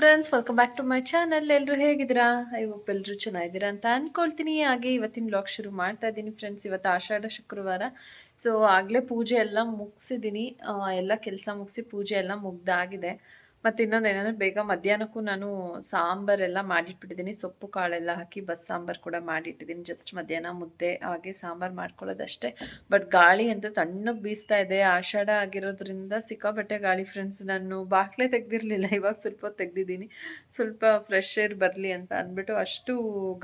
Friends welcome back to my channel ಎಲ್ಲರೂ ಹೇಗಿದ್ದೀರಾ? I hope ಎಲ್ಲರೂ ಚೆನ್ನಾಗಿದ್ದೀರಾ ಅಂತ ಅಂದ್ಕೊಳ್ತೀನಿ ಹಾಗೆ ಇವತ್ತಿನ ಬ್ಲಾಗ್ ಶುರು ಮಾಡ್ತಾ ಇದ್ದೀನಿ ಫ್ರೆಂಡ್ಸ್ ಇವತ್ತು ಆಷಾಢ ಶುಕ್ರವಾರ. ಸೊ ಆಗಲೇ ಪೂಜೆ ಎಲ್ಲ ಮುಗಿಸಿದ್ದೀನಿ. ಎಲ್ಲ ಕೆಲಸ ಮುಗಿಸಿ ಪೂಜೆ ಎಲ್ಲ ಮುಗ್ದಾಗಿದೆ. ಮತ್ತು ಇನ್ನೊಂದು ಏನಂದರೆ, ಬೇಗ ಮಧ್ಯಾಹ್ನಕ್ಕೂ ನಾನು ಸಾಂಬಾರೆಲ್ಲ ಮಾಡಿಟ್ಬಿಟ್ಟಿದ್ದೀನಿ ಸೊಪ್ಪು, ಕಾಳೆಲ್ಲ ಹಾಕಿ ಬಸ್ ಸಾಂಬಾರು ಕೂಡ ಮಾಡಿಟ್ಟಿದ್ದೀನಿ ಜಸ್ಟ್ ಮಧ್ಯಾಹ್ನ ಮುದ್ದೆ, ಹಾಗೆ ಸಾಂಬಾರು ಮಾಡ್ಕೊಳ್ಳೋದಷ್ಟೇ. ಬಟ್ ಗಾಳಿ ಅಂತ ತಣ್ಣಗೆ ಬೀಸ್ತಾ ಇದೆ. ಆಷಾಢ ಆಗಿರೋದ್ರಿಂದ ಸಿಕ್ಕಾಬಟ್ಟೆ ಗಾಳಿ ಫ್ರೆಂಡ್ಸ್ ನಾನು ಬಾಕ್ಲೆ ತೆಗ್ದಿರಲಿಲ್ಲ. ಇವಾಗ ಸ್ವಲ್ಪ ತೆಗ್ದಿದ್ದೀನಿ. ಸ್ವಲ್ಪ ಫ್ರೆಶ್ ಏರ್ ಬರಲಿ ಅಂತ ಅಂದ್ಬಿಟ್ಟು ಅಷ್ಟು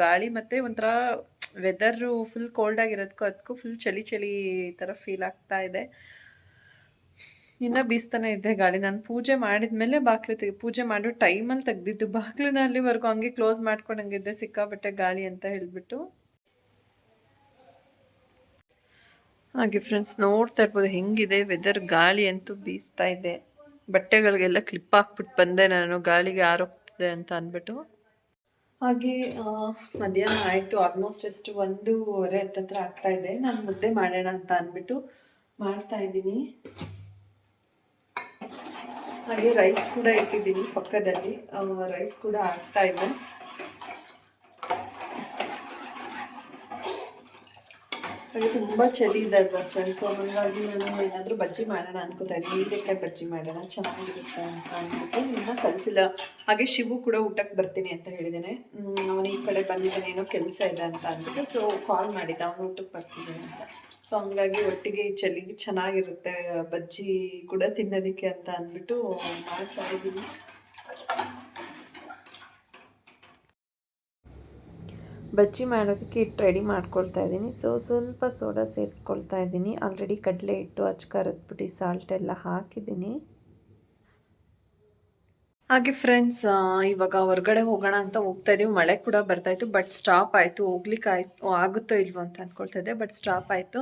ಗಾಳಿ ಮತ್ತು ಒಂಥರ ವೆದರು ಫುಲ್ ಕೋಲ್ಡ್ ಆಗಿರೋದಕ್ಕೂ ಅದಕ್ಕೂ ಫುಲ್ ಚಳಿ ಚಳಿ ಥರ ಫೀಲ್ ಆಗ್ತಾ ಇದೆ. ಇನ್ನ ಬೀಸ್ತಾನೆ ಇದ್ದೆ ಗಾಳಿ. ನಾನು ಪೂಜೆ ಮಾಡಿದ್ಮೇಲೆ ಬಾಕ್ಲು ತೆಗೆ, ಪೂಜೆ ಮಾಡೋ ಟೈಮಲ್ಲಿ ತೆಗ್ದಿದ್ದು. ಬಾಕ್ಲಿನ ಅಲ್ಲಿವರೆಗೂ ಹಂಗೆ ಕ್ಲೋಸ್ ಮಾಡ್ಕೊಂಡಂಗಿದ್ದೆ, ಸಿಕ್ಕಾಪಟ್ಟೆ ಗಾಳಿ ಅಂತ ಹೇಳ್ಬಿಟ್ಟು. ಹಾಗೆ ಫ್ರೆಂಡ್ಸ್, ನೋಡ್ತಾ ಇರ್ಬೋದು ಹೆಂಗಿದೆ ವೆದರ್ ಗಾಳಿ ಅಂತೂ ಬೀಸ್ತಾ ಇದೆ. ಬಟ್ಟೆಗಳಿಗೆಲ್ಲ ಕ್ಲಿಪ್ ಹಾಕ್ಬಿಟ್ಟು ಬಂದೆ ನಾನು, ಗಾಳಿಗೆ ಆರೋಗ್ತಿದೆ ಅಂತ ಅಂದ್ಬಿಟ್ಟು. ಹಾಗೆ ಮಧ್ಯಾಹ್ನ ಆಯಿತು. ಆಲ್ಮೋಸ್ಟ್ ಎಷ್ಟು ಒಂದೂವರೆ ಹತ್ತತ್ರ ಆಗ್ತಾ ಇದೆ. ನಾನು ಮುದ್ದೆ ಮಾಡೋಣ ಅಂತ ಅಂದ್ಬಿಟ್ಟು ಮಾಡ್ತಾ ಇದ್ದೀನಿ. ಹಾಗೆ ರೈಸ್ ಕೂಡ ಇಟ್ಟಿದ್ದೀನಿ ಪಕ್ಕದಲ್ಲಿ. ರೈಸ್ ಕೂಡ ಆಗ್ತಾ ಇದೆ. ಹಾಗೆ ತುಂಬ ಚಳಿ ಇದೆ ಅಲ್ವಾ ಫ್ರೆಂಡ್ಸ್ ಹಾಗಾಗಿ ನಾನು ಏನಾದರೂ ಬಜ್ಜಿ ಮಾಡೋಣ ಅನ್ಕೋತಾ ಇದ್ದೀನಿ. ಹೀರೆಕಾಯಿ ಬಜ್ಜಿ ಮಾಡೋಣ, ಚೆನ್ನಾಗಿರುತ್ತೆ ಅಂತ ಅಂದ್ಬಿಟ್ಟು ನಿನ್ನ ಕಲಿಸಿಲ್ಲ. ಹಾಗೆ ಶಿವು ಕೂಡ ಊಟಕ್ಕೆ ಬರ್ತೀನಿ ಅಂತ ಹೇಳಿದ್ದೇನೆ. ಅವನು ಈ ಕಡೆ ಬಂದಿದ್ದಾನೆ, ಏನೋ ಕೆಲಸ ಇದೆ ಅಂತ ಅಂದ್ಬಿಟ್ಟು ಸೊ ಕಾಲ್ ಮಾಡಿದ್ದ, ಅವನು ಊಟಕ್ಕೆ ಬರ್ತಿದ್ದಾನೆ ಅಂತ. ಸೊ ಹಂಗಾಗಿ ಒಟ್ಟಿಗೆ ಚಳಿಗೆ ಚೆನ್ನಾಗಿರುತ್ತೆ, ಬಜ್ಜಿ ಕೂಡ ತಿನ್ನೋದಕ್ಕೆ ಅಂತ ಅಂದ್ಬಿಟ್ಟು ಮಾಡ್ತಾ ಇದ್ದೀನಿ. ಬಜ್ಜಿ ಮಾಡೋದಕ್ಕೆ ಹಿಟ್ಟು ರೆಡಿ ಮಾಡ್ಕೊಳ್ತಾ ಇದ್ದೀನಿ. ಸೊ ಸ್ವಲ್ಪ ಸೋಡಾ ಸೇರಿಸ್ಕೊಳ್ತಾ ಇದ್ದೀನಿ. ಆಲ್ರೆಡಿ ಕಡಲೆ ಹಿಟ್ಟು ಅಚ್ಕಾರದ ಪುಡಿ ಸಾಲ್ಟ್ ಎಲ್ಲ ಹಾಕಿದ್ದೀನಿ. ಹಾಗೆ ಫ್ರೆಂಡ್ಸ್ ಇವಾಗ ಹೊರಗಡೆ ಹೋಗೋಣ ಅಂತ ಹೋಗ್ತಾ ಇದೀವಿ ಮಳೆ ಕೂಡ ಬರ್ತಾ ಇತ್ತು ಬಟ್ ಸ್ಟಾಪ್ ಆಯಿತು. ಹೋಗ್ಲಿಕ್ಕೆ ಆಯ್ತು, ಆಗುತ್ತೋ ಇಲ್ವೋ ಅಂತ ಅಂದ್ಕೊಳ್ತಾ ಇದ್ದೆ ಬಟ್ ಸ್ಟಾಪ್ ಆಯಿತು.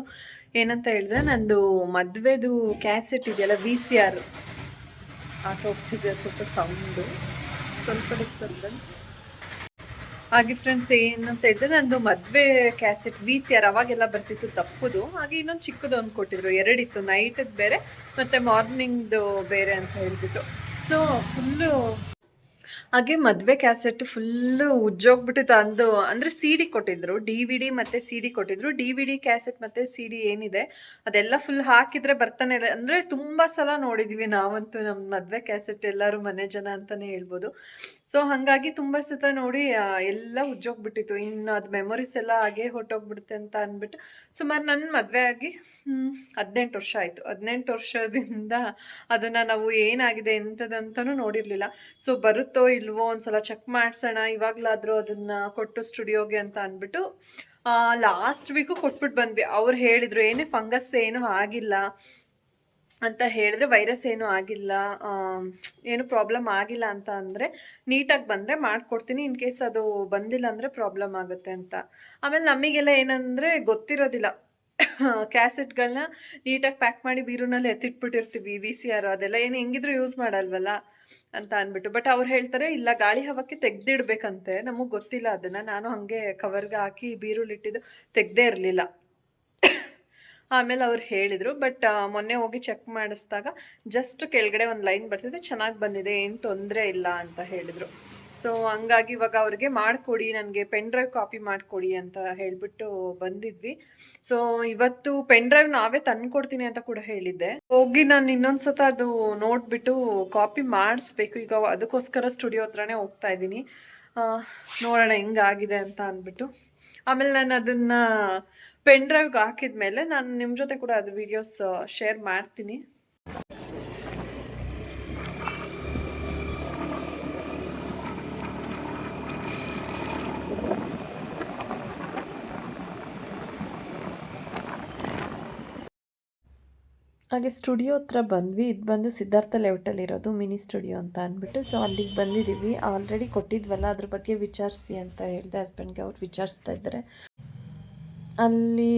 ಏನಂತ ಹೇಳಿದ್ರೆ, ನಂದು ಮದುವೆದು ಕ್ಯಾಸೆಟ್ ಇದೆಯಲ್ಲ ವಿ ಸಿ ಆರ್ ಆಟ ಹೋಗ್ತಿದೆ ಸ್ವಲ್ಪ ಸೌಂಡು ಸ್ವಲ್ಪ ಡಿಸ್ಟರ್ಬೆನ್ಸ್ ಹಾಗೆ ಫ್ರೆಂಡ್ಸ್ ಏನಂತ ಹೇಳಿದ್ರೆ, ನಂದು ಮದುವೆ ಕ್ಯಾಸೆಟ್ ವಿ ಸಿ ಆರ್ ಅವಾಗೆಲ್ಲ ಬರ್ತಿತ್ತು, ತಪ್ಪುದು. ಹಾಗೆ ಇನ್ನೊಂದು ಚಿಕ್ಕದು ಒಂದು ಕೊಟ್ಟಿದ್ರು, ಎರಡಿತ್ತು. ನೈಟದ್ದು ಬೇರೆ, ಮತ್ತು ಮಾರ್ನಿಂಗ್ದು ಬೇರೆ ಅಂತ ಹೇಳ್ಬಿಟ್ಟು. ಸೊ ಫುಲ್ಲು ಹಾಗೆ ಮದುವೆ ಕ್ಯಾಸೆಟ್ ಫುಲ್ಲು ಉಜ್ಜೋಗ್ಬಿಟ್ಟಿತ್ತು ಅಂದು ಅಂದರೆ ಸಿ ಡಿ ಕೊಟ್ಟಿದ್ರು ಡಿ ವಿ ಡಿ ಮತ್ತು ಸಿ ಡಿ ಕೊಟ್ಟಿದ್ರು. ಡಿ ವಿ ಡಿ ಕ್ಯಾಸೆಟ್ ಮತ್ತು ಸಿ ಡಿ ಏನಿದೆ, ಅದೆಲ್ಲ ಫುಲ್ ಹಾಕಿದ್ರೆ ಬರ್ತಾನೆ ಇಲ್ಲ. ಅಂದರೆ ತುಂಬ ಸಲ ನೋಡಿದ್ವಿ ನಾವಂತೂ ನಮ್ಮ ಮದುವೆ ಕ್ಯಾಸೆಟ್ ಎಲ್ಲರೂ ಮನೆ ಜನ ಅಂತಲೇ ಹೇಳ್ಬೋದು. ಸೊ ಹಾಗಾಗಿ ತುಂಬ ಸತ ನೋಡಿ ಎಲ್ಲ ಉಜ್ಜೋಗ್ಬಿಟ್ಟಿತ್ತು. ಇನ್ನು ಅದು ಮೆಮೊರೀಸ್ ಎಲ್ಲ ಹಾಗೆ ಹೊಟ್ಟೋಗ್ಬಿಡುತ್ತೆ ಅಂತ ಅಂದ್ಬಿಟ್ಟು ಸುಮಾರು ನನ್ನ ಮದುವೆ ಆಗಿ ಹದಿನೆಂಟು ವರ್ಷ ಆಯಿತು. ಹದಿನೆಂಟು ವರ್ಷದಿಂದ ಅದನ್ನು ನಾವು ಏನಾಗಿದೆ ಎಂಥದಂತನೂ ನೋಡಿರಲಿಲ್ಲ. ಸೊ ಬರುತ್ತೋ ಇಲ್ವೋ ಒಂದ್ಸಲ ಚೆಕ್ ಮಾಡ್ಸೋಣ, ಇವಾಗಲಾದರೂ ಅದನ್ನು ಕೊಟ್ಟು ಸ್ಟುಡಿಯೋಗೆ ಅಂತ ಅಂದ್ಬಿಟ್ಟು ಲಾಸ್ಟ್ ವೀಕು ಕೊಟ್ಬಿಟ್ಟು ಬಂದ್ವಿ. ಅವ್ರು ಹೇಳಿದರು, ಏನೇ ಫಂಗಸ್ ಏನೂ ಆಗಿಲ್ಲ. ಅಂತ ಹೇಳಿದ್ರೆ ವೈರಸ್ ಏನೂ ಆಗಿಲ್ಲ ಏನು ಪ್ರಾಬ್ಲಮ್ ಆಗಿಲ್ಲ ಅಂತ ಅಂದರೆ ನೀಟಾಗಿ ಬಂದರೆ ಮಾಡಿಕೊಡ್ತೀನಿ ಇನ್ ಕೇಸ್ ಅದು ಬಂದಿಲ್ಲ ಅಂದರೆ ಪ್ರಾಬ್ಲಮ್ ಆಗುತ್ತೆ ಅಂತ. ಆಮೇಲೆ ನಮಗೆಲ್ಲ ಏನಂದರೆ ಗೊತ್ತಿರೋದಿಲ್ಲ. ಕ್ಯಾಸೆಟ್ಗಳನ್ನ ನೀಟಾಗಿ ಪ್ಯಾಕ್ ಮಾಡಿ ಬೀರುನಲ್ಲಿ ಎತ್ತಿಟ್ಬಿಟ್ಟಿರ್ತೀವಿ ವಿ ಸಿ ಆರ್ ಅದೆಲ್ಲ. ಏನು ಹೆಂಗಿದ್ರು ಯೂಸ್ ಮಾಡಲ್ವಲ್ಲ ಅಂತ ಅಂದ್ಬಿಟ್ಟು. ಬಟ್ ಅವ್ರು ಹೇಳ್ತಾರೆ, ಇಲ್ಲ, ಗಾಳಿ ಹವಕ್ಕೆ ತೆಗ್ದಿಡ್ಬೇಕಂತೆ. ನಮಗೆ ಗೊತ್ತಿಲ್ಲ ಅದನ್ನು. ನಾನು ಹಾಗೆ ಕವರ್ಗೆ ಹಾಕಿ ಬೀರುಲಿಟ್ಟಿದ್ದು ತೆಗ್ದೇ ಇರಲಿಲ್ಲ. ಆಮೇಲೆ ಅವ್ರು ಹೇಳಿದರು. ಬಟ್ ಮೊನ್ನೆ ಹೋಗಿ ಚೆಕ್ ಮಾಡಿಸ್ದಾಗ ಜಸ್ಟ್ ಕೆಳಗಡೆ ಒಂದು ಲೈನ್ ಬರ್ತಿದೆ, ಚೆನ್ನಾಗಿ ಬಂದಿದೆ, ಏನು ತೊಂದರೆ ಇಲ್ಲ ಅಂತ ಹೇಳಿದರು. ಸೊ ಹಂಗಾಗಿ ಇವಾಗ ಅವ್ರಿಗೆ ಮಾಡಿಕೊಡಿ, ನನಗೆ ಪೆನ್ ಡ್ರೈವ್ ಕಾಪಿ ಮಾಡಿಕೊಡಿ ಅಂತ ಹೇಳಿಬಿಟ್ಟು ಬಂದಿದ್ವಿ. ಸೊ ಇವತ್ತು ಪೆನ್ ಡ್ರೈವ್ ನಾವೇ ತಂದ್ಕೊಡ್ತೀನಿ ಅಂತ ಕೂಡ ಹೇಳಿದ್ದೆ. ಹೋಗಿ ನಾನು ಇನ್ನೊಂದ್ಸತ ಅದು ನೋಡಿಬಿಟ್ಟು ಕಾಪಿ ಮಾಡಿಸ್ಬೇಕು. ಈಗ ಅದಕ್ಕೋಸ್ಕರ ಸ್ಟುಡಿಯೋ ಹತ್ರನೇ ಹೋಗ್ತಾ ಇದ್ದೀನಿ. ನೋಡೋಣ ಹೆಂಗಾಗಿದೆ ಅಂತ ಅಂದ್ಬಿಟ್ಟು. ಆಮೇಲೆ ನಾನು ಅದನ್ನ ಪೆನ್ ಡ್ರೈವ್ಗೆ ಹಾಕಿದ್ಮೇಲೆ ನಾನು ನಿಮ್ಮ ಜೊತೆ ಕೂಡ ಅದು ವಿಡಿಯೋಸ್ ಶೇರ್ ಮಾಡ್ತೀನಿ. ಹಾಗೆ ಸ್ಟುಡಿಯೋ ಹತ್ರ ಬಂದ್ವಿ. ಇದು ಬಂದು ಸಿದ್ಧಾರ್ಥ ಲೇಔಟಲ್ಲಿ ಇರೋದು, ಮಿನಿ ಸ್ಟುಡಿಯೋ ಅಂತ ಅಂದ್ಬಿಟ್ಟು. ಸೊ ಅಲ್ಲಿಗೆ ಬಂದಿದ್ದೀವಿ ಆಲ್ರೆಡಿ ಕೊಟ್ಟಿದ್ವಲ್ಲ, ಅದ್ರ ಬಗ್ಗೆ ವಿಚಾರಿಸಿ ಅಂತ ಹೇಳಿದೆ ಹಸ್ಬೆಂಡ್ಗೆ ಅವ್ರು ವಿಚಾರಿಸ್ತಾ ಇದ್ದಾರೆ. ಅಲ್ಲಿ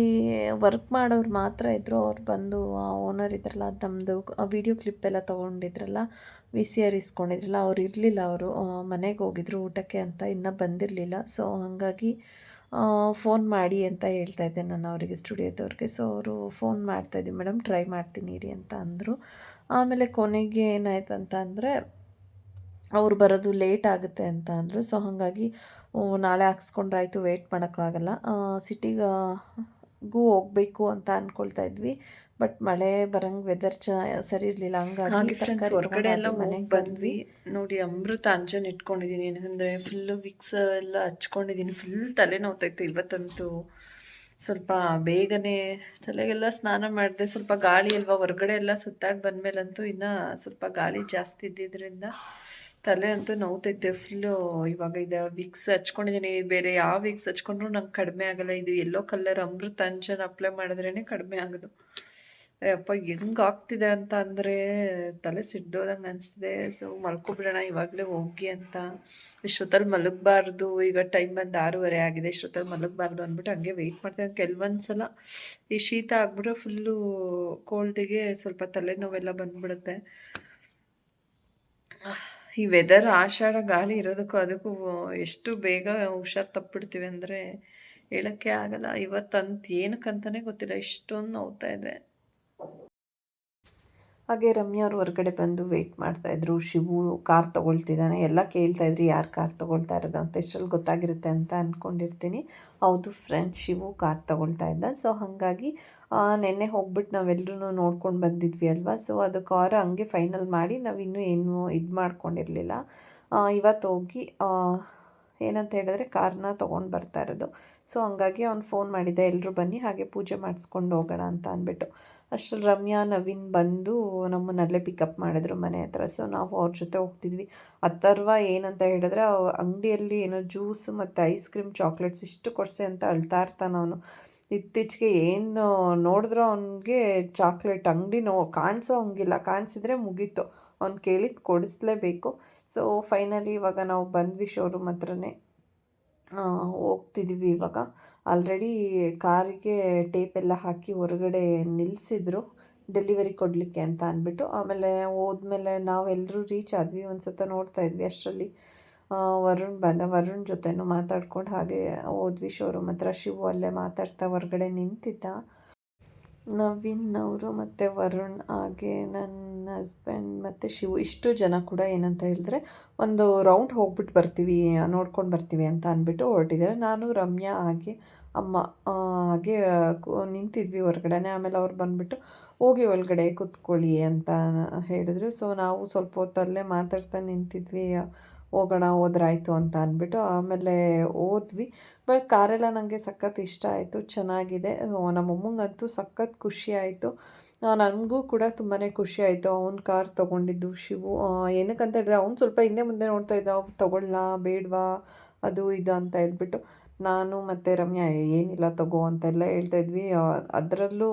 ವರ್ಕ್ ಮಾಡೋರು ಮಾತ್ರ ಇದ್ದರು ಅವ್ರು ಬಂದು ಆ ಓನರ್ ಇದ್ರಲ್ಲ ತಮ್ಮದು ವಿಡಿಯೋ ಕ್ಲಿಪ್ ಎಲ್ಲ ತೊಗೊಂಡಿದ್ರಲ್ಲ ವಿ ಸಿ ಆರ್ ಇಸ್ಕೊಂಡಿದ್ರಲ್ಲ, ಅವ್ರು ಇರಲಿಲ್ಲ ಅವರು. ಮನೆಗೆ ಹೋಗಿದ್ರು ಊಟಕ್ಕೆ ಅಂತ, ಇನ್ನೂ ಬಂದಿರಲಿಲ್ಲ. ಸೊ ಹಾಗಾಗಿ ಫೋನ್ ಮಾಡಿ ಅಂತ ಹೇಳ್ತಾ ಇದ್ದೆ ನಾನು ಅವರಿಗೆ ಸ್ಟುಡಿಯೋದವ್ರಿಗೆ. ಸೊ ಅವರು ಫೋನ್ ಮಾಡ್ತಾಯಿದ್ವಿ ಮೇಡಮ್ ಟ್ರೈ ಮಾಡ್ತೀನಿ ರೀ ಅಂತ ಅಂದರು. ಆಮೇಲೆ ಕೊನೆಗೆ ಏನಾಯ್ತು ಅಂತ ಅಂದರೆ ಅವ್ರು ಬರೋದು ಲೇಟ್ ಆಗುತ್ತೆ ಅಂತ ಅಂದರು. ಸೊ ಹಾಗಾಗಿ ನಾಳೆ ಹಾಕ್ಸ್ಕೊಂಡ್ರಾಯ್ತು ವೇಟ್ ಮಾಡೋಕ್ಕಾಗಲ್ಲ. ಸಿಟಿಗೂ ಹೋಗಬೇಕು ಅಂತ ಅಂದ್ಕೊಳ್ತಾ ಇದ್ವಿ. ಬಟ್ ಮಳೆ ಬರಂಗ್ ವೆದರ್ ಚ ಸರಿ ಇರಲಿಲ್ಲ. ಹಂಗಾಗಿ ಹಾಗೆ ಹೊರಗಡೆ ಎಲ್ಲ ಮನೆಗೆ ಬಂದ್ವಿ. ಬಂದ್ವಿ. ನೋಡಿ ಅಮೃತ ಅಂಜನ್ ಇಟ್ಕೊಂಡಿದ್ದೀನಿ ಏನಂದ್ರೆ ಫುಲ್ಲು ವಿಕ್ಸ್ ಎಲ್ಲ ಹಚ್ಕೊಂಡಿದ್ದೀನಿ ಫುಲ್ ತಲೆ ನೋವ್ತಾಯಿತ್ತು ಇವತ್ತಂತೂ ಸ್ವಲ್ಪ ಬೇಗನೆ ತಲೆಗೆಲ್ಲ ಸ್ನಾನ ಮಾಡಿದೆ. ಸ್ವಲ್ಪ ಗಾಳಿ ಅಲ್ವಾ? ಹೊರಗಡೆ ಎಲ್ಲ ಸುತ್ತಾಡಿ ಬಂದ್ಮೇಲಂತೂ ಇನ್ನು ಸ್ವಲ್ಪ ಗಾಳಿ ಜಾಸ್ತಿ ಇದ್ದಿದ್ದರಿಂದ ತಲೆ ಅಂತೂ ನೋವ್ತೈತೆ ಫುಲ್ಲು ಇವಾಗ ಇದು ವಿಕ್ಸ್ ಹಚ್ಕೊಂಡಿದ್ದೀನಿ ಬೇರೆ ಯಾವ ವಿಕ್ಸ್ ಹಚ್ಕೊಂಡ್ರು ನಂಗೆ ಕಡಿಮೆ ಆಗಲ್ಲ. ಇದು yellow colour Amrutanjan apply ಮಾಡಿದ್ರೇ ಕಡಿಮೆ ಆಗೋದು. ಅಪ್ಪ ಹೆಂಗೆ ಆಗ್ತಿದೆ ಅಂತ ಅಂದರೆ ತಲೆ ಸಿಡ್ದೋದಂಗೆ ಅನಿಸ್ತಿದೆ. ಸೊ ಮಲ್ಕೊಬಿಡೋಣ, ಇವಾಗಲೇ ಹೋಗಿ ಅಂತ. ಇಷ್ಟೊತ್ತಲ್ಲಿ ಮಲಗಬಾರ್ದು. ಈಗ ಟೈಮ್ ಬಂದು ಆರೂವರೆ ಆಗಿದೆ. ಇಷ್ಟೊತ್ತಲ್ಲಿ ಮಲಗಬಾರ್ದು ಅಂದ್ಬಿಟ್ಟು ಹಂಗೆ ವೆಯ್ಟ್ ಮಾಡ್ತೀನಿ ಕೆಲವೊಂದು ಸಲ ಈ ಶೀತ ಆಗ್ಬಿಟ್ರೆ ಫುಲ್ಲು ಕೋಲ್ಡಿಗೆ ಸ್ವಲ್ಪ ತಲೆನೋವೆಲ್ಲ ಬಂದ್ಬಿಡುತ್ತೆ. ಈ ವೆದರ್ ಆಷಾಢ ಗಾಳಿ ಇರೋದಕ್ಕೂ ಅದಕ್ಕೂ ಎಷ್ಟು ಬೇಗ ಹುಷಾರು ತಪ್ಪಿಡ್ತೀವಿ ಅಂದರೆ ಹೇಳೋಕ್ಕೆ ಆಗಲ್ಲ. ಇವತ್ತಂತ ಏನಕ್ಕಂತಲೇ ಗೊತ್ತಿಲ್ಲ, ಇಷ್ಟೊಂದು ನೋವ್ತಾ ಇದೆ. ಹಾಗೆ ರಮ್ಯಾ ಅವ್ರು ಹೊರಗಡೆ ಬಂದು ವೆಯ್ಟ್ ಮಾಡ್ತಾಯಿದ್ರು ಶಿವು ಕಾರ್ ತಗೊಳ್ತಿದ್ದಾನೆ. ಎಲ್ಲ ಕೇಳ್ತಾ ಇದ್ರು, ಯಾರು ಕಾರ್ ತಗೊಳ್ತಾ ಇರೋದು ಅಂತ. ಇಷ್ಟರಲ್ಲಿ ಗೊತ್ತಾಗಿರುತ್ತೆ ಅಂತ ಅಂದ್ಕೊಂಡಿರ್ತೀನಿ ಹೌದು ಫ್ರೆಂಡ್ ಶಿವು ಕಾರ್ ತಗೊಳ್ತಾ ಇದ್ದ. ಸೊ ಹಾಗಾಗಿ ನೆನ್ನೆ ಹೋಗ್ಬಿಟ್ಟು ನಾವೆಲ್ಲರೂ ನೋಡ್ಕೊಂಡು ಬಂದಿದ್ವಿ ಅಲ್ವಾ? ಸೊ ಅದು ಕಾರ್ ಹಂಗೆ ಫೈನಲ್ ಮಾಡಿ ನಾವು ಇನ್ನೂ ಏನು ಇದು ಮಾಡ್ಕೊಂಡಿರಲಿಲ್ಲ. ಇವತ್ತು ಹೋಗಿ ಏನಂತ ಹೇಳಿದ್ರೆ ಕಾರ್ನ ತೊಗೊಂಡು ಬರ್ತಾ ಇರೋದು. ಸೊ ಹಂಗಾಗಿ ಅವ್ನು ಫೋನ್ ಮಾಡಿದ್ದೆ ಎಲ್ಲರೂ ಬನ್ನಿ, ಹಾಗೆ ಪೂಜೆ ಮಾಡಿಸ್ಕೊಂಡು ಹೋಗೋಣ ಅಂತ ಅಂದ್ಬಿಟ್ಟು. ಅಷ್ಟರಲ್ಲಿ ರಮ್ಯಾ, ನವೀನ್ ಬಂದು ನಮ್ಮನ್ನಲ್ಲೇ ಪಿಕಪ್ ಮಾಡಿದ್ರು ಮನೆ ಹತ್ರ. ಸೊ ನಾವು ಅವ್ರ ಜೊತೆ ಹೋಗ್ತಿದ್ವಿ. ಅಥರ್ವ ಏನಂತ ಹೇಳಿದ್ರೆ ಅಂಗಡಿಯಲ್ಲಿ ಏನೋ ಜ್ಯೂಸು ಮತ್ತು ಐಸ್ ಕ್ರೀಮ್ ಚಾಕ್ಲೇಟ್ಸ್ ಇಷ್ಟು ಕೊಡಿಸಿ ಅಂತ ಅಳ್ತಾ ಇರ್ತಾನೆ ಅವನು. ಇತ್ತೀಚೆಗೆ ಏನು ನೋಡಿದ್ರೂ ಅವನಿಗೆ ಚಾಕ್ಲೇಟ್ ಅಂಗಡಿ ನೋ ಕಾಣಿಸೋ ಹಂಗಿಲ್ಲ. ಕಾಣಿಸಿದ್ರೆ ಮುಗೀತು. ಅವ್ನು ಕೇಳಿದ್ದು ಕೊಡಿಸ್ಲೇಬೇಕು. ಸೊ ಫೈನಲಿ ಇವಾಗ ನಾವು ಬಂದ್ವಿ ಶೋರೂಮ್ ಹತ್ರನೇ. ಹೋಗ್ತಿದ್ದೀವಿ ಇವಾಗ. ಆಲ್ರೆಡಿ ಕಾರಿಗೆ ಟೇಪ್ ಎಲ್ಲ ಹಾಕಿ ಹೊರಗಡೆ ನಿಲ್ಲಿಸಿದ್ರು ಡೆಲಿವರಿ ಕೊಡಲಿಕ್ಕೆ ಅಂತ ಅಂದ್ಬಿಟ್ಟು. ಆಮೇಲೆ ಹೋದ್ಮೇಲೆ ನಾವೆಲ್ಲರೂ ರೀಚ್ ಆದ್ವಿ. ಒಂದು ಸತ ನೋಡ್ತಾ ಇದ್ವಿ ಅಷ್ಟರಲ್ಲಿ. ವರುಣ್ ಬಂದ, ವರುಣ್ ಜೊತೆನೂ ಮಾತಾಡ್ಕೊಂಡು ಹಾಗೆ ಹೋದ್ವಿ ಶೋರೂಮ್ ಹತ್ರ. ಶಿವು ಅಲ್ಲೇ ಮಾತಾಡ್ತಾ ಹೊರಗಡೆ ನಿಂತಿದ್ದ. ನವೀನ್ ಅವರು ಮತ್ತು ವರುಣ್, ಹಾಗೆ ನನ್ನ ಹಸ್ಬೆಂಡ್ ಮತ್ತು ಶಿವು, ಇಷ್ಟು ಜನ ಕೂಡ ಏನಂತ ಹೇಳಿದ್ರೆ ಒಂದು ರೌಂಡ್ ಹೋಗ್ಬಿಟ್ಟು ಬರ್ತೀವಿ, ನೋಡ್ಕೊಂಡು ಬರ್ತೀವಿ ಅಂತ ಅಂದ್ಬಿಟ್ಟು ಹೊರಟಿದ್ದಾರೆ ನಾನು, ರಮ್ಯಾ, ಹಾಗೆ ಅಮ್ಮ ಹಾಗೆ ನಿಂತಿದ್ವಿ ಹೊರಗಡೆನೆ. ಆಮೇಲೆ ಅವ್ರು ಬಂದುಬಿಟ್ಟು, ಹೋಗಿ ಒಳಗಡೆ ಕೂತ್ಕೊಳ್ಳಿ ಅಂತ ಹೇಳಿದ್ರು. ಸೊ ನಾವು ಸ್ವಲ್ಪ ಹೊತ್ತಲ್ಲೇ ಮಾತಾಡ್ತಾ ನಿಂತಿದ್ವಿ. ಹೋಗೋಣ, ಹೋದ್ರಾಯ್ತು ಅಂತ ಅಂದ್ಬಿಟ್ಟು ಆಮೇಲೆ ಹೋದ್ವಿ. ಬಟ್ ಕಾರೆಲ್ಲ ನನಗೆ ಸಖತ್ ಇಷ್ಟ ಆಯಿತು, ಚೆನ್ನಾಗಿದೆ. ನಮ್ಮಮ್ಮಂಗಂತೂ ಸಖತ್ ಖುಷಿ ಆಯಿತು. ನನಗೂ ಕೂಡ ತುಂಬಾ ಖುಷಿ ಆಯಿತು. ಅವ್ನು ಕಾರ್ ತೊಗೊಂಡಿದ್ದು ಶಿವು. ಏನಕ್ಕಂತ ಹೇಳಿದ್ರೆ ಅವ್ನು ಸ್ವಲ್ಪ ಹಿಂದೆ ಮುಂದೆ ನೋಡ್ತಾ ಇದ್ದ ತೊಗೊಳ್ಳಾ ಬೇಡವಾ, ಅದು ಇದು ಅಂತ ಹೇಳ್ಬಿಟ್ಟು. ನಾನು ಮತ್ತು ರಮ್ಯಾ, ಏನಿಲ್ಲ ತಗೋ ಅಂತೆಲ್ಲ ಹೇಳ್ತಾ ಇದ್ವಿ. ಅದರಲ್ಲೂ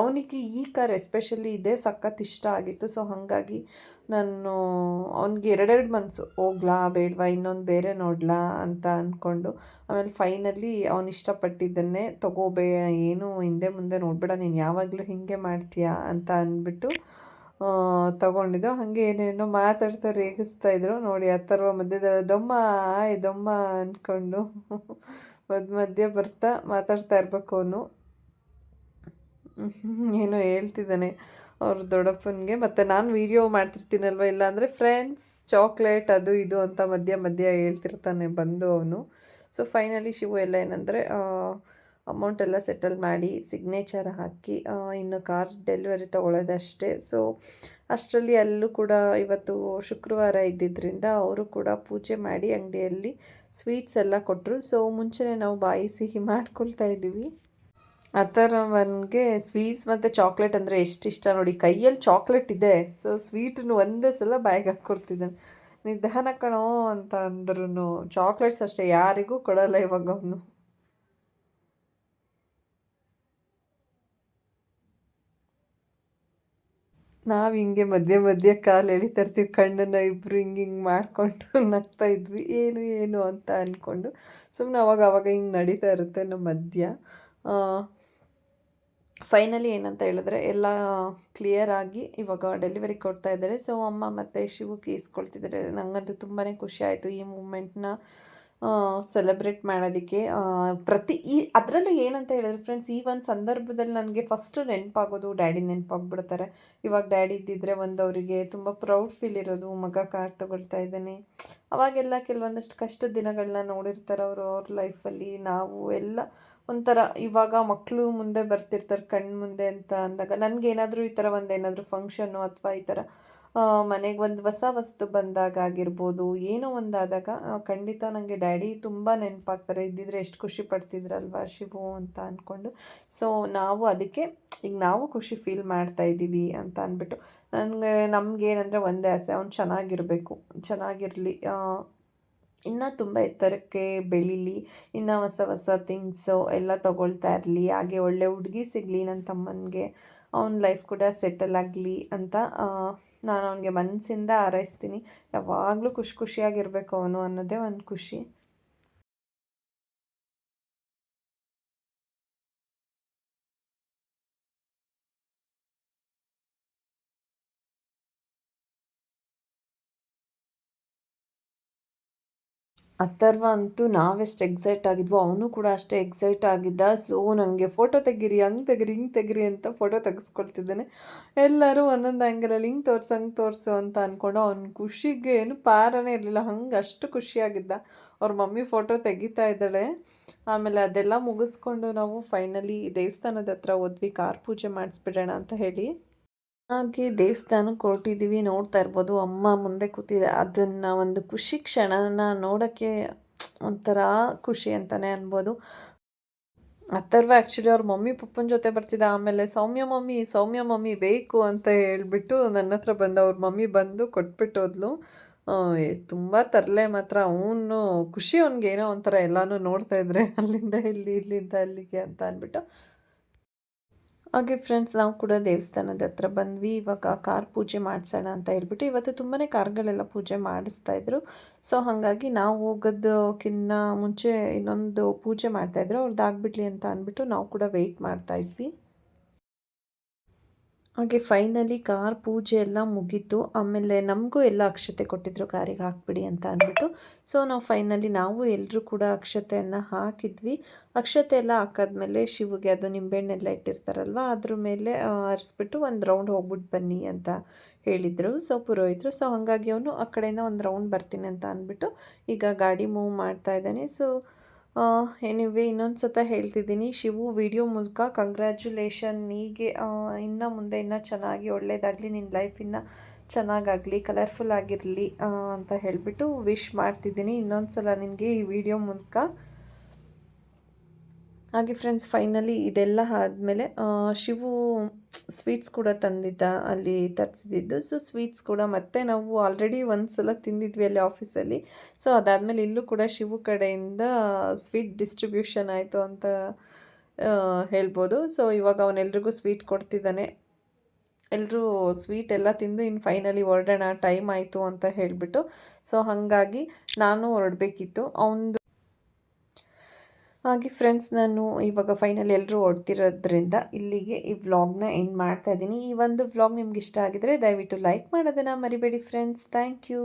ಅವನಿಗೆ ಈ ಕಾರ್ ಎಸ್ಪೆಷಲಿ ಇದೇ ಸಖತ್ ಇಷ್ಟ ಆಗಿತ್ತು. ಸೊ ಹಾಗಾಗಿ ನಾನು ಅವ್ನಿಗೆ ಎರಡೆರಡು ಮಂತ್ಸ್ ಹೋಗ್ಲಾ ಬೇಡವಾ, ಇನ್ನೊಂದು ಬೇರೆ ನೋಡ್ಲಾ ಅಂತ ಅಂದ್ಕೊಂಡು ಆಮೇಲೆ ಫೈನಲಿ ಅವನು ಇಷ್ಟಪಟ್ಟಿದ್ದನ್ನೇ ತಗೋಬೇ ಏನು ಹಿಂದೆ ಮುಂದೆ ನೋಡ್ಬೇಡ, ನೀನು ಯಾವಾಗಲೂ ಹೀಗೆ ಮಾಡ್ತೀಯಾ ಅಂತ ಅಂದ್ಬಿಟ್ಟು ತಗೊಂಡಿದ್ದು. ಹಾಗೆ ಏನೇನೋ ಮಾತಾಡ್ತಾ ರೇಗಿಸ್ತಾ ಇದ್ರು. ನೋಡಿ, ಅಥರ್ವ ಥರ ಮಧ್ಯದಲ್ಲಿ ದೊಮ್ಮ, ಆಯ್ ದೊಮ್ಮ ಅಂದ್ಕೊಂಡು ಮಧ್ಯ ಮಧ್ಯೆ ಬರ್ತಾ ಮಾತಾಡ್ತಾ ಇರ್ಬೇಕು ಅವನು. ಏನೋ ಹೇಳ್ತಿದ್ದಾನೆ ಅವ್ರ ದೊಡ್ಡಪ್ಪನಿಗೆ. ಮತ್ತು ನಾನು ವೀಡಿಯೋ ಮಾಡ್ತಿರ್ತೀನಲ್ವ? ಇಲ್ಲಾಂದರೆ ಫ್ರೆಂಡ್ಸ್ ಚಾಕ್ಲೇಟ್ ಅದು ಇದು ಅಂತ ಮಧ್ಯ ಮಧ್ಯ ಹೇಳ್ತಿರ್ತಾನೆ ಬಂದು ಅವನು. ಸೊ ಫೈನಲಿ ಶಿವು ಎಲ್ಲ ಏನಂದರೆ ಅಮೌಂಟ್ ಎಲ್ಲ ಸೆಟಲ್ ಮಾಡಿ ಸಿಗ್ನೇಚರ್ ಹಾಕಿ ಇನ್ನು ಕಾರ್ ಡೆಲಿವರಿ ತೊಗೊಳ್ಳೋದಷ್ಟೇ ಸೊ ಅಷ್ಟರಲ್ಲಿ ಅಲ್ಲೂ ಕೂಡ ಇವತ್ತು ಶುಕ್ರವಾರ ಇದ್ದಿದ್ದರಿಂದ ಅವರು ಕೂಡ ಪೂಜೆ ಮಾಡಿ ಅಂಗಡಿಯಲ್ಲಿ ಸ್ವೀಟ್ಸ್ ಎಲ್ಲ ಕೊಟ್ಟರು ಸೊ ಮುಂಚೆನೇ ನಾವು ಬಾಯಿ ಸಿಹಿ ಮಾಡ್ಕೊಳ್ತಾ ಇದ್ದೀವಿ. ಆ ಥರವನಿಗೆ ಸ್ವೀಟ್ಸ್ ಮತ್ತು ಚಾಕ್ಲೇಟ್ ಅಂದರೆ ಎಷ್ಟು ಇಷ್ಟ ನೋಡಿ, ಕೈಯಲ್ಲಿ ಚಾಕ್ಲೇಟ್ ಇದೆ. ಸೊ ಸ್ವೀಟನ್ನು ಒಂದೇ ಸಲ ಬಾಯಿಗೆ ಹಾಕ್ಕೊಳ್ತಿದ್ದಾನೆ ನಿಧಾನ ಕಣೋ ಅಂತ ಅಂದ್ರೂ ಚಾಕ್ಲೇಟ್ಸ್ ಅಷ್ಟೇ ಯಾರಿಗೂ ಕೊಡಲ್ಲ ಇವಾಗ ಅವನು. ನಾವು ಹಿಂಗೆ ಮಧ್ಯೆ ಮಧ್ಯೆ ಕಾಲು ಎಳಿತಾ ಇರ್ತೀವಿ ಕಣ್ಣನ್ನು ಇಬ್ಬರು ಹಿಂಗೆ ಹಿಂಗೆ ಮಾಡಿಕೊಂಡು ನಗ್ತಾ ಇದ್ವಿ, ಏನು ಏನು ಅಂತ ಅಂದ್ಕೊಂಡು ಸುಮ್ಮನೆ ಅವಾಗ ಅವಾಗ ಹಿಂಗೆ ನಡೀತಾ ಇರುತ್ತೆ ನಮ್ಮ ಮಧ್ಯ. ಫೈನಲಿ ಏನಂತ ಹೇಳಿದ್ರೆ ಎಲ್ಲ ಕ್ಲಿಯರ್ ಆಗಿ ಇವಾಗ ಡೆಲಿವರಿ ಕೊಡ್ತಾ ಇದ್ದಾರೆ. ಸೊ ಅಮ್ಮ ಮತ್ತು ಶಿವು ಕೇಸ್ಕೊಳ್ತಿದ್ದಾರೆ ನಂಗಂತೂ ತುಂಬಾ ಖುಷಿ ಆಯಿತು ಈ ಮೂಮೆಂಟ್ನ ಸೆಲೆಬ್ರೇಟ್ ಮಾಡೋದಕ್ಕೆ ಪ್ರತಿ ಈ, ಅದರಲ್ಲೂ ಏನಂತ ಹೇಳಿದ್ರೆ ಫ್ರೆಂಡ್ಸ್ ಈ ಒಂದು ಸಂದರ್ಭದಲ್ಲಿ ನನಗೆ ಫಸ್ಟು ನೆನಪಾಗೋದು ಡ್ಯಾಡಿ ನೆನಪಾಗ್ಬಿಡ್ತಾರೆ. ಇವಾಗ ಡ್ಯಾಡಿ ಇದ್ದಿದ್ರೆ ಒಂದು ಅವರಿಗೆ ತುಂಬ ಪ್ರೌಡ್ ಫೀಲ್ ಇರೋದು, ಮಗ ಕಾರ್ ತಗೊಳ್ತಾ ಇದ್ದಾನೆ. ಅವಾಗೆಲ್ಲ ಕೆಲವೊಂದಷ್ಟು ಕಷ್ಟದ ದಿನಗಳನ್ನ ನೋಡಿರ್ತಾರೆ ಅವರು, ಅವ್ರ ಲೈಫಲ್ಲಿ ನಾವು ಎಲ್ಲ ಒಂಥರ ಇವಾಗ ಮಕ್ಕಳು ಮುಂದೆ ಬರ್ತಿರ್ತಾರೆ ಕಣ್ಣು ಮುಂದೆ ಅಂತ ಅಂದಾಗ, ನನಗೇನಾದರೂ ಈ ಥರ ಒಂದು ಏನಾದರೂ ಫಂಕ್ಷನ್ನು ಅಥವಾ ಈ ಥರ ಮನೆಗೆ ಒಂದು ಹೊಸ ವಸ್ತು ಬಂದಾಗ ಆಗಿರ್ಬೋದು, ಏನೋ ಒಂದಾದಾಗ ಖಂಡಿತ ನನಗೆ ಡ್ಯಾಡಿ ತುಂಬ ನೆನಪಾಗ್ತಾರೆ, ಇದ್ದಿದ್ರೆ ಎಷ್ಟು ಖುಷಿ ಪಡ್ತಿದ್ರಲ್ವಾ ಶಿವು ಅಂತ ಅಂದ್ಕೊಂಡು ಸೊ ನಾವು ಅದಕ್ಕೆ, ಈಗ ನಾವು ಖುಷಿ ಫೀಲ್ ಮಾಡ್ತಾ ಇದ್ದೀವಿ ಅಂತ ಅಂದ್ಬಿಟ್ಟು ನನಗೆ ನಮಗೇನಂದರೆ ಒಂದೇ ಆಸೆ, ಅವ್ನು ಚೆನ್ನಾಗಿರಬೇಕು, ಚೆನ್ನಾಗಿರಲಿ ಇನ್ನೂ ತುಂಬ ಎತ್ತರಕ್ಕೆ ಬೆಳೀಲಿ, ಇನ್ನೂ ಹೊಸ ಹೊಸ ಥಿಂಗ್ಸು ಎಲ್ಲ ತೊಗೊಳ್ತಾ ಇರಲಿ, ಹಾಗೆ ಒಳ್ಳೆ ಹುಡುಗಿ ಸಿಗಲಿ ನನ್ನ ತಮ್ಮನಿಗೆ, ಅವನ ಲೈಫ್ ಕೂಡ ಸೆಟಲ್ ಆಗಲಿ ಅಂತ ನಾನು ಅವನಿಗೆ ಮನಸ್ಸಿಂದ ಹಾರೈಸ್ತೀನಿ. ಯಾವಾಗಲೂ ಖುಷಿ ಖುಷಿಯಾಗಿರಬೇಕು ಅವನು ಅನ್ನೋದೇ ಒಂದು ಖುಷಿ. ಅಥರ್ವ ಅಂತೂ ನಾವೆಷ್ಟು ಎಕ್ಸೈಟ್ ಆಗಿದ್ವೋ ಅವನು ಕೂಡ ಅಷ್ಟೇ ಎಕ್ಸೈಟ್ ಆಗಿದ್ದ. ಸೊ ನನಗೆ ಫೋಟೋ ತೆಗೀರಿ, ಹಂಗೆ ತೆಗೀರಿ, ಹಿಂಗೆ ತೆಗೀರಿ ಅಂತ ಫೋಟೋ ತೆಗೆಸ್ಕೊಳ್ತಿದ್ದಾನೆ. ಎಲ್ಲರೂ ಒಂದೊಂದು ಆ್ಯಂಗಲಲ್ಲಿ ಹಿಂಗೆ ತೋರ್ಸು, ಹಂಗೆ ತೋರಿಸು ಅಂತ ಅಂದ್ಕೊಂಡು ಅವ್ನ ಖುಷಿಗೆ ಏನು ಪಾರನೇ ಇರಲಿಲ್ಲ. ಹಂಗೆ ಅಷ್ಟು ಖುಷಿಯಾಗಿದ್ದ. ಅವ್ರ ಮಮ್ಮಿ ಫೋಟೋ ತೆಗಿತಾ ಇದ್ದಾಳೆ. ಆಮೇಲೆ ಅದೆಲ್ಲ ಮುಗಿಸ್ಕೊಂಡು ನಾವು ಫೈನಲಿ ದೇವಸ್ಥಾನದ ಹತ್ರ ಹೋದ್ವಿ. ಕಾರ್ ಪೂಜೆ ಮಾಡಿಸ್ಬಿಡೋಣ ಅಂತ ಹೇಳಿ. ಹಾಗೆ ದೇವಸ್ಥಾನಕ್ಕೆ ಹೊರಟಿದ್ದೀವಿ ನೋಡ್ತಾ ಇರ್ಬೋದು. ಅಮ್ಮ ಮುಂದೆ ಕೂತಿದೆ. ಅದನ್ನು ಒಂದು ಖುಷಿ ಕ್ಷಣನ ನೋಡೋಕ್ಕೆ ಒಂಥರ ಖುಷಿ ಅಂತಲೇ ಅನ್ಬೋದು. ಅಥರ್ವ ಆ್ಯಕ್ಚುಲಿ ಅವ್ರ ಮಮ್ಮಿ ಪಪ್ಪನ ಜೊತೆ ಬರ್ತಿದ್ದ. ಆಮೇಲೆ ಸೌಮ್ಯ ಮಮ್ಮಿ ಸೌಮ್ಯ ಮಮ್ಮಿ ಬೇಕು ಅಂತ ಹೇಳ್ಬಿಟ್ಟು ನನ್ನ ಹತ್ರ ಬಂದು, ಅವ್ರ ಮಮ್ಮಿ ಬಂದು ಕೊಟ್ಬಿಟ್ಟು ಹೋದ್ಲು. ತುಂಬ ತರಲೆ ಮಾತ್ರ. ಅವನು ಖುಷಿ ಅವ್ನಿಗೆ ಏನೋ ಒಂಥರ ಎಲ್ಲನೂ ನೋಡ್ತಾ ಇದ್ರೆ, ಅಲ್ಲಿಂದ ಇಲ್ಲಿ, ಇಲ್ಲಿಂದ ಅಲ್ಲಿಗೆ ಅಂತ ಅಂದ್ಬಿಟ್ಟು ಹಾಗೆ ಫ್ರೆಂಡ್ಸ್ ನಾವು ಕೂಡ ದೇವಸ್ಥಾನದ ಹತ್ರ ಬಂದ್ವಿ, ಇವಾಗ ಕಾರ್ ಪೂಜೆ ಮಾಡಿಸೋಣ ಅಂತ ಹೇಳ್ಬಿಟ್ಟು ಇವತ್ತು ತುಂಬಾ ಕಾರ್ಗಳೆಲ್ಲ ಪೂಜೆ ಮಾಡಿಸ್ತಾ ಇದ್ರು. ಸೊ ಹಾಗಾಗಿ ನಾವು ಹೋಗೋದಕ್ಕಿನ್ನ ಮುಂಚೆ ಇನ್ನೊಂದು ಪೂಜೆ ಮಾಡ್ತಾಯಿದ್ರು ಅವ್ರದ್ದು ಆಗ್ಬಿಡ್ಲಿ ಅಂತ ಅಂದ್ಬಿಟ್ಟು ನಾವು ಕೂಡ ವೆಯ್ಟ್ ಮಾಡ್ತಾ ಇದ್ವಿ. ಹಾಗೆ ಫೈನಲಿ ಕಾರ್ ಪೂಜೆ ಎಲ್ಲ ಮುಗೀತು ಆಮೇಲೆ ನಮಗೂ ಎಲ್ಲ ಅಕ್ಷತೆ ಕೊಟ್ಟಿದ್ರು ಕಾರಿಗೆ ಹಾಕ್ಬಿಡಿ ಅಂತ ಅಂದ್ಬಿಟ್ಟು. ಸೊ ನಾವು ಫೈನಲಿ ನಾವು ಎಲ್ಲರೂ ಕೂಡ ಅಕ್ಷತೆಯನ್ನು ಹಾಕಿದ್ವಿ. ಅಕ್ಷತೆ ಎಲ್ಲ ಹಾಕಾದ್ಮೇಲೆ ಶಿವಗೆ ಅದು ನಿಂಬೆಹಣ್ಣೆಲ್ಲ ಇಟ್ಟಿರ್ತಾರಲ್ವ, ಅದ್ರ ಮೇಲೆ ಹರಿಸ್ಬಿಟ್ಟು ಒಂದು ರೌಂಡ್ ಹೋಗ್ಬಿಟ್ಟು ಬನ್ನಿ ಅಂತ ಹೇಳಿದರು. ಸೊ ಪುರೋಹಿತರು ಸೊ ಹಾಗಾಗಿ ಅವನು ಆ ಕಡೆಯಿಂದ ಒಂದು ರೌಂಡ್ ಬರ್ತೀನಿ ಅಂತ ಅಂದ್ಬಿಟ್ಟು ಈಗ ಗಾಡಿ ಮೂವ್ ಮಾಡ್ತಾ ಇದ್ದಾನೆ. ಸೊ ಎನಿವೆ, ಇನ್ನೊಂದು ಸತ ಹೇಳ್ತಿದ್ದೀನಿ. ಶಿವು, ವಿಡಿಯೋ ಮೂಲಕ ಕಂಗ್ರ್ಯಾಚುಲೇಷನ್ ಹೀಗೆ ಇನ್ನು ಮುಂದೆ ಇನ್ನೂ ಚೆನ್ನಾಗಿ ಒಳ್ಳೆಯದಾಗಲಿ ನಿನ್ನ ಲೈಫ್ ಇನ್ನೂ ಚೆನ್ನಾಗಾಗಲಿ ಕಲರ್ಫುಲ್ ಆಗಿರಲಿ ಅಂತ ಹೇಳಿಬಿಟ್ಟು ವಿಶ್ ಮಾಡ್ತಿದ್ದೀನಿ. ಇನ್ನೊಂದು ಸಲ ನಿನಗೆ ಈ ವಿಡಿಯೋ ಮೂಲಕ. ಹಾಗೆ ಫ್ರೆಂಡ್ಸ್ ಫೈನಲಿ ಇದೆಲ್ಲ ಆದಮೇಲೆ ಶಿವು ಸ್ವೀಟ್ಸ್ ಕೂಡ ತಂದಿದ್ದ, ಅಲ್ಲಿ ತರಿಸಿದ್ದು. ಸೊ ಸ್ವೀಟ್ಸ್ ಕೂಡ ಮತ್ತೆ ನಾವು ಆಲ್ರೆಡಿ ಒಂದು ಸಲ ತಿಂದಿದ್ವಿ ಅಲ್ಲಿ ಆಫೀಸಲ್ಲಿ ಸೊ ಅದಾದಮೇಲೆ ಇಲ್ಲೂ ಕೂಡ ಶಿವು ಕಡೆಯಿಂದ ಸ್ವೀಟ್ ಡಿಸ್ಟ್ರಿಬ್ಯೂಷನ್ ಆಯಿತು ಅಂತ ಹೇಳ್ಬೋದು. ಸೊ ಇವಾಗ ಅವನೆಲ್ರಿಗೂ ಸ್ವೀಟ್ ಕೊಡ್ತಿದ್ದಾನೆ. ಎಲ್ಲರೂ ಸ್ವೀಟ್ ಎಲ್ಲ ತಿಂದು ಇನ್ನು ಫೈನಲಿ ಹೊರಡೋಣ ಟೈಮ್ ಆಯಿತು ಅಂತ ಹೇಳಿಬಿಟ್ಟು. ಸೊ ಹಾಗಾಗಿ ನಾನು ಹೊರಡಬೇಕಿತ್ತು. ಅವನದು ಹಾಗೆ ಫ್ರೆಂಡ್ಸ್ ನಾನು ಇವಾಗ ಫೈನಲ್ ಎಲ್ಲರೂ ಹೊಡ್ತಿರೋದ್ರಿಂದ ಇಲ್ಲಿಗೆ ಈ ವ್ಲಾಗ್ನ ಎಂಡ್ ಮಾಡ್ತಾ ಇದ್ದೀನಿ. ಈ ಒಂದು ವ್ಲಾಗ್ ನಿಮ್ಗೆ ಇಷ್ಟ ಆಗಿದ್ರೆ ದಯವಿಟ್ಟು ಲೈಕ್ ಮಾಡೋದನ್ನು ಮರಿಬೇಡಿ ಫ್ರೆಂಡ್ಸ್ ಥ್ಯಾಂಕ್ ಯು